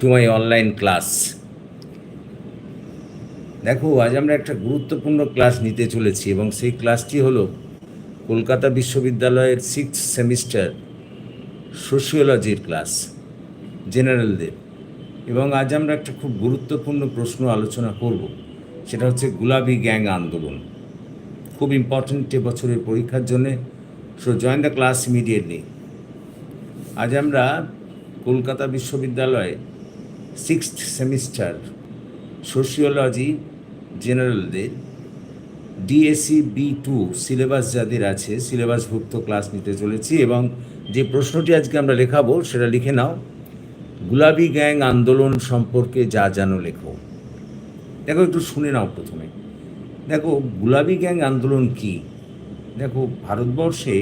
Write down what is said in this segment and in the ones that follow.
To my online class দেখো, আজ আমরা একটা গুরুত্বপূর্ণ ক্লাস নিতে চলেছি এবং সেই ক্লাসটি হলো কলকাতা বিশ্ববিদ্যালয়ের সিক্স সেমিস্টার সোশিওলজির ক্লাস জেনারেলদের এবং আজ আমরা একটা খুব গুরুত্বপূর্ণ প্রশ্ন আলোচনা করব, সেটা হচ্ছে গুলাবি গ্যাং আন্দোলন। খুব ইম্পর্ট্যান্ট বছরের পরীক্ষার জন্যে। So join the class immediately আজ আমরা কলকাতা বিশ্ববিদ্যালয়ে সিক্সথ সেমিস্টার সোশিওলজি জেনারেলদের ডিএসসি বি টু সিলেবাস যাদের আছে, সিলেবাসভুক্ত ক্লাস নিতে চলেছি এবং যে প্রশ্নটি আজকে আমরা লেখাবো সেটা লিখে নাও। গুলাবি গ্যাং আন্দোলন সম্পর্কে যা জানো লেখো। দেখো, একটু শুনে নাও প্রথমে। দেখো, গুলাবি গ্যাং আন্দোলন কি? দেখো, ভারতবর্ষে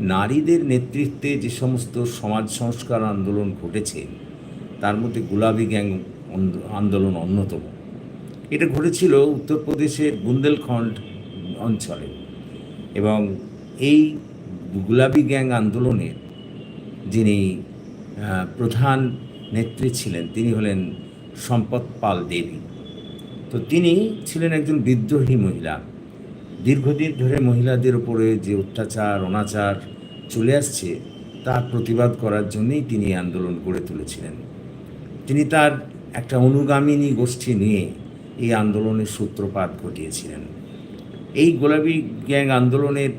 নারীদের নেতৃত্বে যে সমস্ত সমাজ সংস্কার আন্দোলন ঘটেছে তার মধ্যে গুলাবি গ্যাং আন্দোলন অন্যতম। এটা ঘটেছিল উত্তরপ্রদেশের বুন্দেলখণ্ড অঞ্চলে এবং এই গুলাবি গ্যাং আন্দোলনের যিনি প্রধান নেত্রী ছিলেন, তিনি হলেন সম্পদ পাল দেবী। তো তিনি ছিলেন একজন বিদ্রোহী মহিলা। দীর্ঘদিন ধরে মহিলাদের উপরে যে অত্যাচার, অনাচার চলে আসছে, তার প্রতিবাদ করার জন্যই তিনি আন্দোলন গড়ে তুলেছিলেন। তিনি তার একটা অনুগামিনী গোষ্ঠী নিয়ে এই আন্দোলনের সূত্রপাত ঘটিয়েছিলেন। এই গোলাপি গ্যাং আন্দোলনের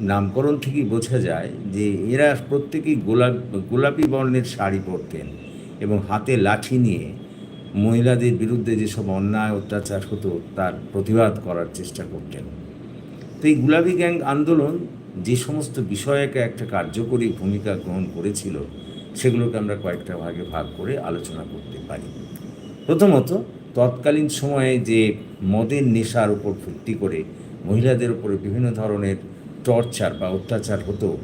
নামকরণ থেকেই বোঝা যায় যে এরা প্রত্যেকেই গোলাপ গোলাপি বর্ণের শাড়ি পরতেন এবং হাতে লাঠি নিয়ে মহিলাদের বিরুদ্ধে যেসব অন্যায়, অত্যাচার হতো তার প্রতিবাদ করার চেষ্টা করতেন। তো এই গুলাবি গ্যাং আন্দোলন যে সমস্ত বিষয়কে একটা কার্যকরী ভূমিকা গ্রহণ করেছিল সেগুলোকে আমরা কয়েকটা ভাগে ভাগ করে আলোচনা করতে পারি। প্রথমত, তৎকালীন সময়ে যে মদের নেশার উপর ভিত্তি করে মহিলাদের উপরে বিভিন্ন ধরনের টর্চার বা অত্যাচার হতো,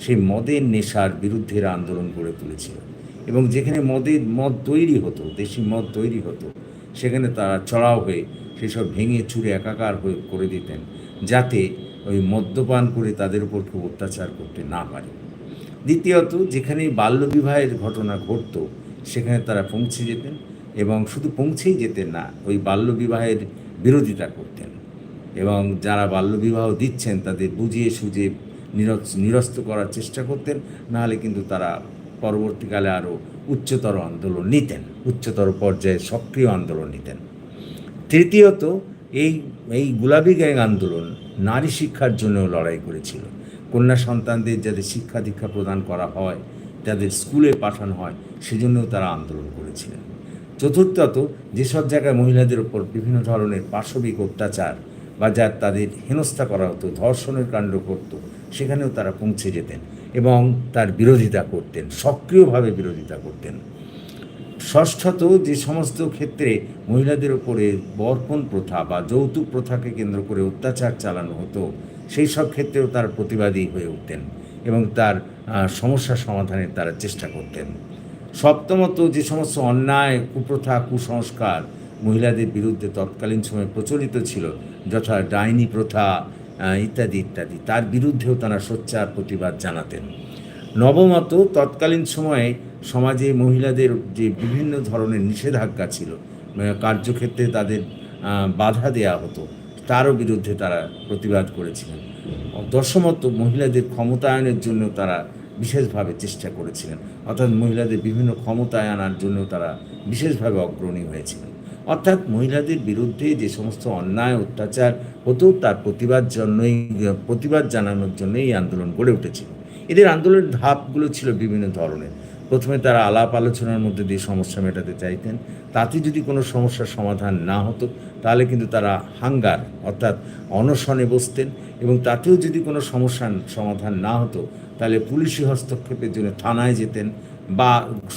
সেই মদের নেশার বিরুদ্ধে আন্দোলন গড়ে তুলেছিল। এবং যেখানে মদের মদ তৈরি হতো, দেশি মদ তৈরি হতো, সেখানে তারা চড়াও হয়ে সেসব ভেঙে চুরে একাকার হয়ে করে দিতেন, যাতে ওই মদ্যপান করে তাদের উপর খুব অত্যাচার করতে না পারে। দ্বিতীয়ত যেখানে বাল্যবিবাহের ঘটনা ঘটতো, সেখানে তারা পৌঁছে যেতেন এবং শুধু পৌঁছেই যেতেন না, ওই বাল্যবিবাহের বিরোধিতা করতেন। এবং যারা বাল্যবিবাহ দিচ্ছেন, তাদের বুঝিয়ে সুঝিয়ে নিরস- নিরস্ত করার চেষ্টা করতেন, নাহলে কিন্তু তারা পরবর্তীকালে আরও উচ্চতর আন্দোলন নিতেন, উচ্চতর পর্যায়ে সক্রিয় আন্দোলন নিতেন। তৃতীয়ত, এই এই গুলাবি গ্যাং আন্দোলন নারী শিক্ষার জন্যও লড়াই করেছিল। কন্যা সন্তানদের যাদের শিক্ষা দীক্ষা প্রদান করা হয় তাদের স্কুলে পাঠানো হয়, সেজন্যও তারা আন্দোলন করেছিলেন। চতুর্থত, যেসব জায়গায় মহিলাদের ওপর বিভিন্ন ধরনের পাশবিক অত্যাচার বা যা তাদের হেনস্থা করা হতো, ধর্ষণের কাণ্ড করত, সেখানেও তারা পৌঁছে যেতেন এবং তার বিরোধিতা করতেন, সক্রিয়ভাবে বিরোধিতা করতেন। ষষ্ঠত, যে সমস্ত ক্ষেত্রে মহিলাদের ওপরে বর্পণ প্রথা বা যৌতুক প্রথাকে কেন্দ্র করে অত্যাচার চালানো হতো সেই সব ক্ষেত্রেও তার প্রতিবাদী হয়ে উঠতেন এবং তার সমস্যা সমাধানের তারা চেষ্টা করতেন। সপ্তমত যে সমস্ত অন্যায়, কুপ্রথা, কুসংস্কার মহিলাদের বিরুদ্ধে তৎকালীন সময়ে প্রচলিত ছিল, যথা ডাইনি প্রথা ইত্যাদি ইত্যাদি, তার বিরুদ্ধেও তারা সোচ্চার প্রতিবাদ জানাতেন। নবমত, তৎকালীন সময়ে সমাজে মহিলাদের যে বিভিন্ন ধরনের নিষেধাজ্ঞা ছিল কার্যক্ষেত্রে তাদের বাধা দেয়া হতো। তারও বিরুদ্ধে তারা প্রতিবাদ করেছিলেন। দশমত মহিলাদের ক্ষমতায়নের জন্য তারা বিশেষভাবে চেষ্টা করেছিলেন। অর্থাৎ মহিলাদের বিভিন্ন ক্ষমতায় আনার জন্য তারা বিশেষভাবে অগ্রণী হয়েছিলেন। অর্থাৎ মহিলাদের বিরুদ্ধে যে সমস্ত অন্যায়, অত্যাচার হতো, তার প্রতিবাদ জন্যই, প্রতিবাদ জানানোর জন্য এই আন্দোলন গড়ে উঠেছিল। এদের আন্দোলনের ধাপগুলো ছিল বিভিন্ন ধরনের। প্রথমে তারা আলাপ আলোচনার মধ্যে দিয়ে সমস্যা মেটাতে চাইতেন। তাতে যদি কোনো সমস্যার সমাধান না হতো, তাহলে কিন্তু তারা হাঙ্গার, অর্থাৎ অনশনে বসতেন এবং তাতেও যদি কোনো সমস্যার সমাধান না হতো, তাহলে পুলিশি হস্তক্ষেপের জন্য থানায় যেতেন বা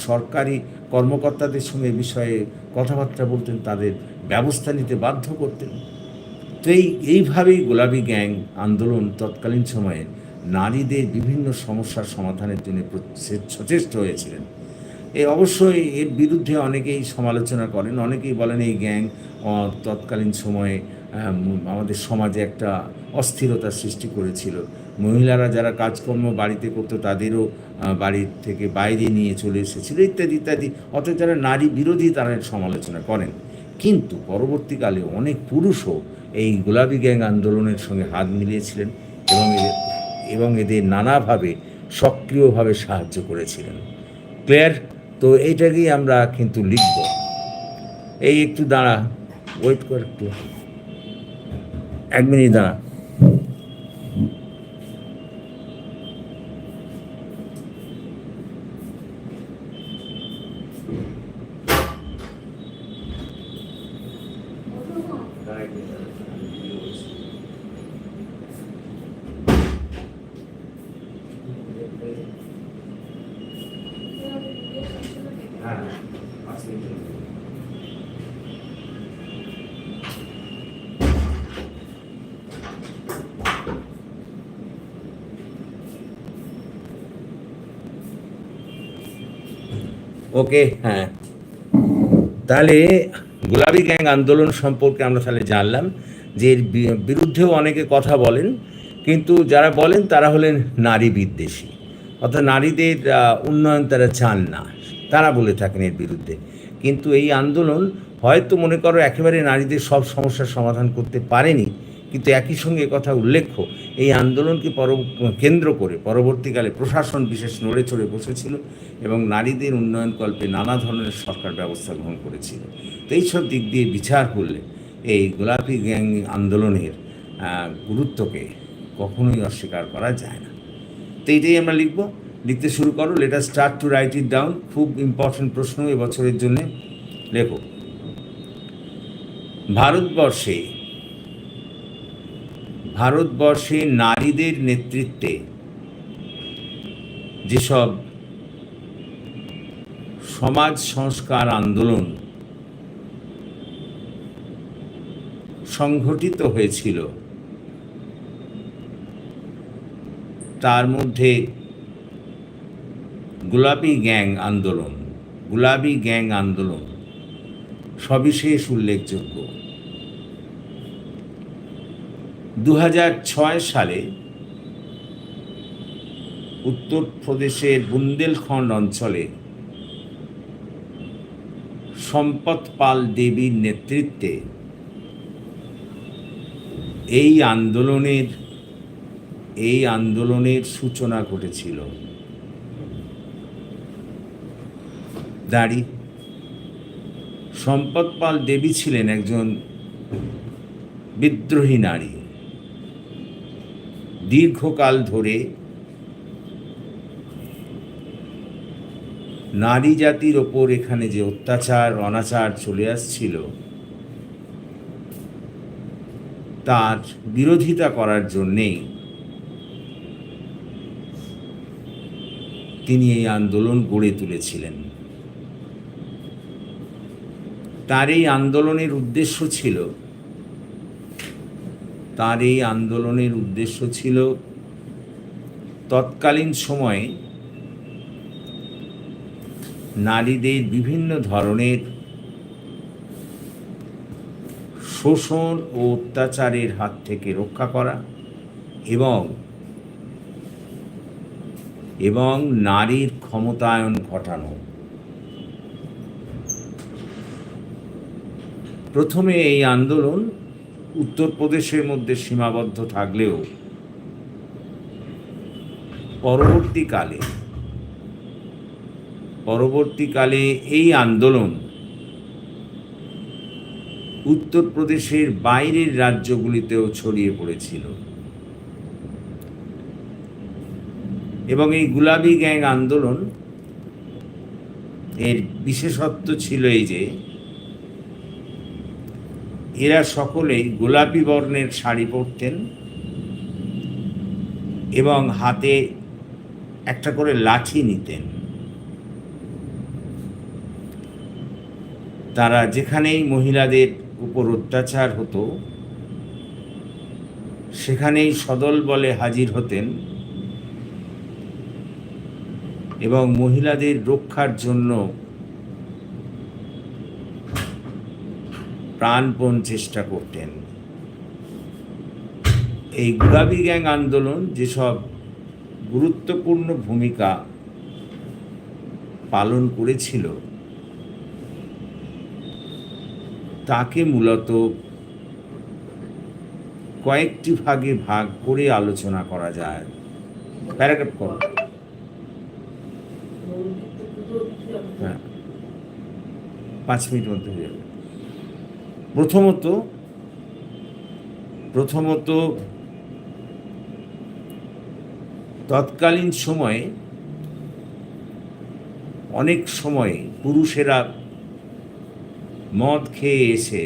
সরকারি কর্মকর্তাদের সঙ্গে বিষয়ে কথাবার্তা বলতেন, তাদের ব্যবস্থা নিতে বাধ্য করতেন। তো এই, এইভাবেই গোলাপি গ্যাং আন্দোলন তৎকালীন সময়ে নারীদের বিভিন্ন সমস্যার সমাধানের জন্য সচেষ্ট হয়েছিলেন। এ অবশ্যই এর বিরুদ্ধে অনেকেই সমালোচনা করেন, অনেকেই বলেন এই গ্যাং তৎকালীন সময়ে আমাদের সমাজে একটা অস্থিরতার সৃষ্টি করেছিল। মহিলারা যারা কাজকর্ম বাড়িতে করতো তাদেরও বাড়ির থেকে বাইরে নিয়ে চলে এসেছিল, ইত্যাদি ইত্যাদি। অথচ যারা নারী বিরোধী তারা সমালোচনা করেন। কিন্তু পরবর্তীকালে অনেক পুরুষও এই গোলাপি গ্যাং আন্দোলনের সঙ্গে হাত মিলিয়েছিলেন এবং এবং এদের নানাভাবে সক্রিয়ভাবে সাহায্য করেছিলেন। ক্লিয়ার? তো এইটাকেই আমরা কিন্তু লিখব। এই একটু দাঁড়া ওয়েট কর একটু এক মিনিট দাঁড়া। ওকে হ্যাঁ। তাহলে গোলাপি গ্যাং আন্দোলন সম্পর্কে আমরা তাহলে জানলাম যে এর বিরুদ্ধেও অনেকে কথা বলেন, কিন্তু যারা বলেন তারা হলেন নারী বিদ্বেষী। অর্থাৎ নারীদের উন্নয়ন তারা চান না। তারা বলে থাকেন এর বিরুদ্ধে। কিন্তু এই আন্দোলন হয়তো মনে করো একেবারে নারীদের সব সমস্যার সমাধান করতে পারেনি। কিন্তু একই সঙ্গে কথা উল্লেখ্য এই আন্দোলনকে পর কেন্দ্র করে পরবর্তীকালে প্রশাসন বিশেষ নড়ে চড়ে বসেছিল এবং নারীদের উন্নয়নকল্পে নানা ধরনের সরকার ব্যবস্থা গ্রহণ করেছিল। তো এইসব দিক দিয়ে বিচার করলে এই গোলাপি গ্যাং আন্দোলনের গুরুত্বকে কখনোই অস্বীকার করা যায় না। তো এইটাই আমরা লিখব। লিখতে শুরু করো। Later start to write it down খুব ইম্পর্টেন্ট প্রশ্ন এবছরের জন্যে। লেখো। ভারতবর্ষে ভারতবর্ষে নারীদের নেতৃত্বে যেসব সমাজ সংস্কার আন্দোলন সংঘটিত হয়েছিল, তার মধ্যে গোলাপি গ্যাং আন্দোলন, গোলাপি গ্যাং আন্দোলন সবিশেষ উল্লেখযোগ্য। দু হাজার ছয় সালে উত্তরপ্রদেশের বুন্দেলখণ্ড অঞ্চলে সম্পদ পাল দেবীর নেতৃত্বে এই আন্দোলনের এই আন্দোলনের সূচনা ঘটেছিল। দাঁড়ি। সম্পদ পাল দেবী ছিলেন একজন বিদ্রোহী নারী। দীর্ঘকাল ধরে নারী জাতির ওপর এখানে যে অত্যাচার, অনাচার চলে আসছিল, তার বিরোধিতা করার জন্যেই তিনি এই আন্দোলন গড়ে তুলেছিলেন। তার এই আন্দোলনের উদ্দেশ্য ছিল তার এই আন্দোলনের উদ্দেশ্য ছিল তৎকালীন সময়ে নারীদের বিভিন্ন ধরনের শোষণ ও অত্যাচারের হাত থেকে রক্ষা করা এবং এবং নারীর ক্ষমতায়ন ঘটানো। প্রথমে এই আন্দোলন উত্তরপ্রদেশের মধ্যে সীমাবদ্ধ থাকলেও পরবর্তীকালে পরবর্তীকালে এই আন্দোলন উত্তরপ্রদেশের বাইরের রাজ্যগুলিতেও ছড়িয়ে পড়েছিল। এবং এই গুলাবি গ্যাং আন্দোলন এর বিশেষত্ব ছিল এই যে এরা সকলেই গোলাপি বর্ণের শাড়ি পরতেন এবং হাতে একটা করে লাঠি নিতেন। তারা যেখানেই মহিলাদের উপর অত্যাচার হতো, সেখানেই সদল বলে হাজির হতেন এবং মহিলাদের রক্ষার জন্য প্রাণপণ চেষ্টা করতেন। এই গুলাবি গ্যাং আন্দোলন যেসব গুরুত্বপূর্ণ ভূমিকা পালন করেছিল, তাকে মূলত কয়েকটি ভাগে ভাগ করে আলোচনা করা যায়। প্যারাগ্রাফ কর। হ্যাঁ। পাঁচ মিনিট মধ্যে হয়ে যাবে। প্রথমত প্রথমত তৎকালীন সময়ে অনেক সময় পুরুষেরা মদ খেয়ে এসে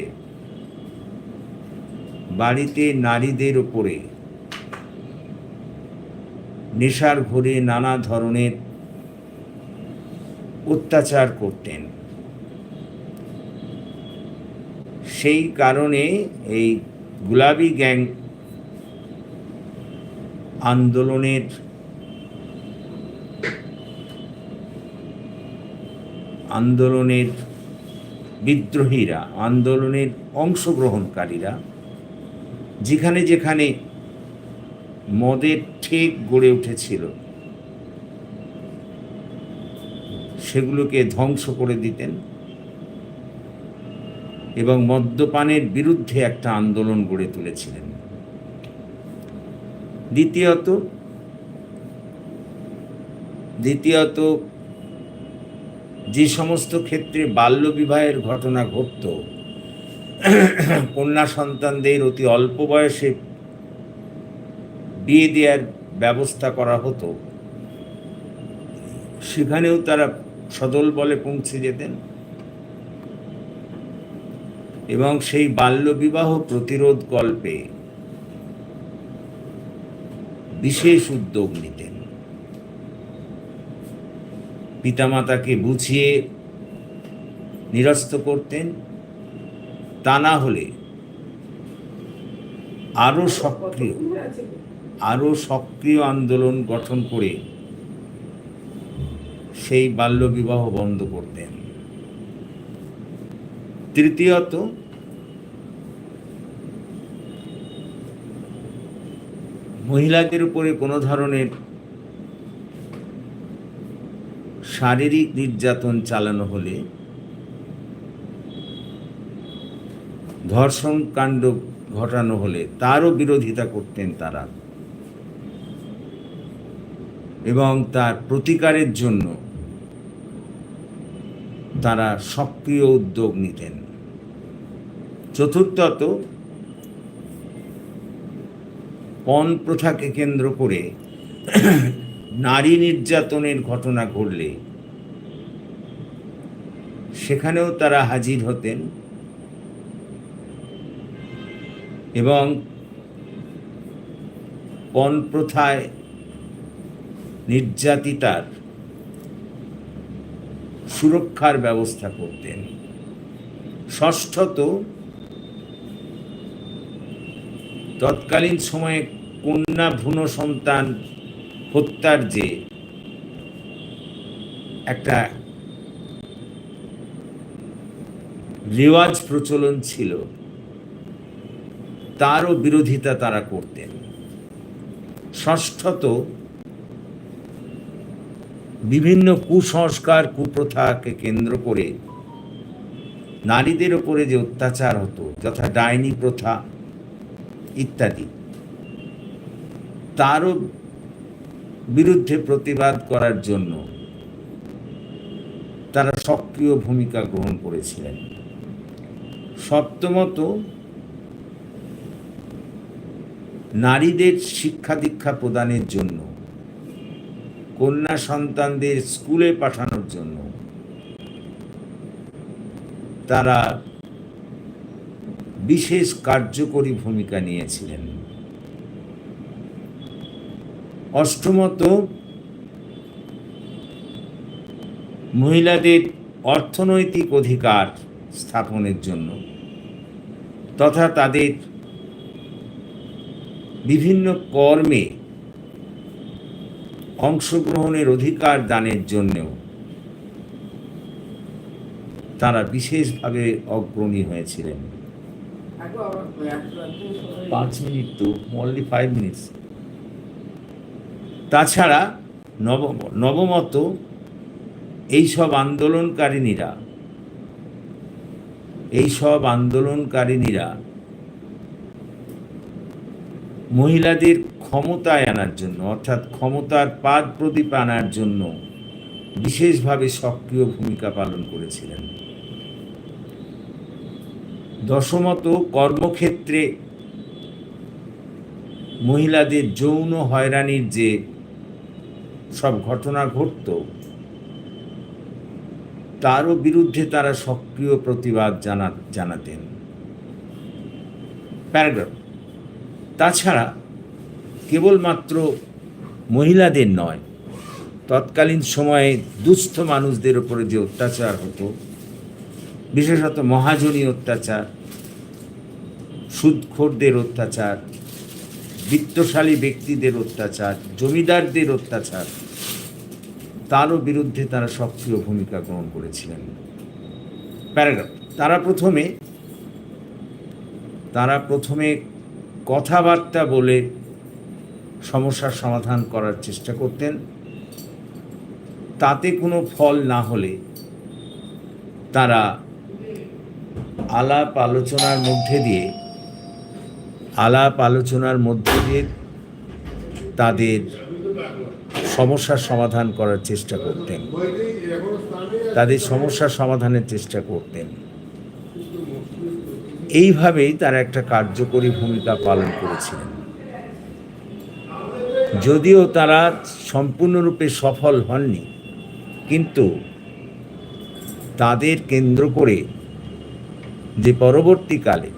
বাড়িতে নারীদের ওপরে নেশার ঘোরে নানা ধরনের অত্যাচার করতেন। সেই কারণে এই গুলাবি গ্যাং আন্দোলনের আন্দোলনের বিদ্রোহীরা, আন্দোলনের অংশগ্রহণকারীরা যেখানে যেখানে মদের ঠেক গড়ে উঠেছিল, সেগুলোকে ধ্বংস করে দিতেন। এবং মদ্যপানের বিরুদ্ধে একটা আন্দোলন গড়ে তুলেছিলেন। দ্বিতীয়ত দ্বিতীয়ত, যে সমস্ত ক্ষেত্রে বাল্যবিবাহের ঘটনা ঘটত, কন্যা সন্তানদের অতি অল্প বয়সে বিয়ে দেওয়ার ব্যবস্থা করা হতো, সেখানেও তারা সদল বলে পৌঁছে যেতেন। এবং সেই বাল্যবিবাহ প্রতিরোধ কল্পে বিশেষ উদ্যোগ নিতেন। পিতামাতাকে বুঝিয়ে নিরস্ত করতেন, তা না হলে আরও সক্রিয় আরও সক্রিয় আন্দোলন গঠন করে সেই বাল্যবিবাহ বন্ধ করতেন। তৃতীয়ত, মহিলাদের উপরে কোনো ধরনের শারীরিক নির্যাতন চালানো হলে ধর্ষণ কাণ্ড ঘটানো হলে তারও বিরোধিতা করতেন তারা। এবং তার প্রতিকারের জন্য তারা সক্রিয় উদ্যোগ নিতেন। চতুর্থত, পণ প্রথাকে কেন্দ্র করে নারী নির্যাতনের ঘটনা ঘটলে সেখানেও তারা হাজির হতেন এবং পণ প্রথায় নির্যাতিতার সুরক্ষার ব্যবস্থা করতেন। ষষ্ঠত, তৎকালীন সময়ে কন্যা ভ্রূণ সন্তান হত্যার যে একটা রেওয়াজ প্রচলন ছিল, তারও বিরোধিতা তারা করতেন। ষষ্ঠত বিভিন্ন কুসংস্কার, কুপ্রথাকে কেন্দ্র করে নারীদের ওপরে যে অত্যাচার হতো, যথা ডাইনি প্রথা ইত্যাদি, তারও বিরুদ্ধে প্রতিবাদ করার জন্য তারা সক্রিয় ভূমিকা গ্রহণ করেছিলেন। সপ্তমত, নারীদের শিক্ষা দীক্ষা প্রদানের জন্য কন্যা সন্তানদের স্কুলে পাঠানোর জন্য। তারা বিশেষ কার্যকরী ভূমিকা নিয়েছিলেন। অষ্টমত, মহিলাদের অর্থনৈতিক অধিকার স্থাপনের জন্য তথা তাদের বিভিন্ন কর্মে অংশগ্রহণের অধিকার দানের জন্যেও তারা বিশেষভাবে অগ্রণী হয়েছিলেন। পাঁচ মিনিট তো অনলি ফাইভ মিনিটস তাছাড়া নব, নবমত, এইসব আন্দোলনকারিনীরা এইসব আন্দোলনকারিনীরা মহিলাদের ক্ষমতায় আনার জন্য, অর্থাৎ ক্ষমতার পাদ প্রদীপ আনার জন্য বিশেষভাবে সক্রিয় ভূমিকা পালন করেছিলেন। দশমত, কর্মক্ষেত্রে মহিলাদের যৌন হয়রানির যে সব ঘটনা ঘটত, তারও বিরুদ্ধে তারা সক্রিয় প্রতিবাদ জানা, জানাতেন। প্যারাগ্রাফ তাছাড়া কেবলমাত্র মহিলাদের নয়, তৎকালীন সময়ে দুস্থ মানুষদের উপরে যে অত্যাচার হতো, বিশেষত মহাজনী অত্যাচার, সুদখোরদের অত্যাচার, বিত্তশালী ব্যক্তিদের অত্যাচার, জমিদারদের অত্যাচার, তারও বিরুদ্ধে তারা সক্রিয় ভূমিকা গ্রহণ করেছিলেন। প্যারাগ্রাফ, তারা প্রথমে তারা প্রথমে কথাবার্তা বলে সমস্যার সমাধান করার চেষ্টা করতেন। তাতে কোনো ফল না হলে তারা আলাপ আলোচনার মধ্যে দিয়ে, আলাপ আলোচনার মধ্যে দিয়ে তাদের সমস্যার সমাধান করার চেষ্টা করতেন। তাদের সমস্যার সমাধানের চেষ্টা করতেন। এইভাবেই তারা একটা কার্যকরী ভূমিকা পালন করেছিলেন। যদিও তারা সম্পূর্ণরূপে সফল হননি, কিন্তু তাদের কেন্দ্র করে যে পরবর্তীকালে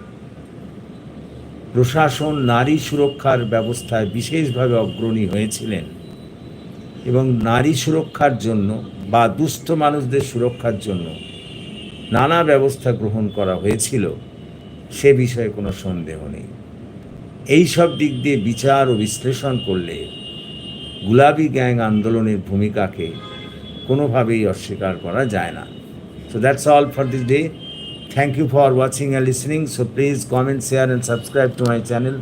প্রশাসন নারী সুরক্ষার ব্যবস্থায় বিশেষভাবে অগ্রণী হয়েছিলেন এবং নারী সুরক্ষার জন্য বা দুস্থ মানুষদের সুরক্ষার জন্য নানা ব্যবস্থা গ্রহণ করা হয়েছিল সে বিষয়ে কোনো সন্দেহ নেই। এই সব দিক দিয়ে বিচার ও বিশ্লেষণ করলে গুলাবি গ্যাং আন্দোলনের ভূমিকাকে কোনোভাবেই অস্বীকার করা যায় না। So that's all for this day thank you for watching and listening so please comment share and subscribe to my channel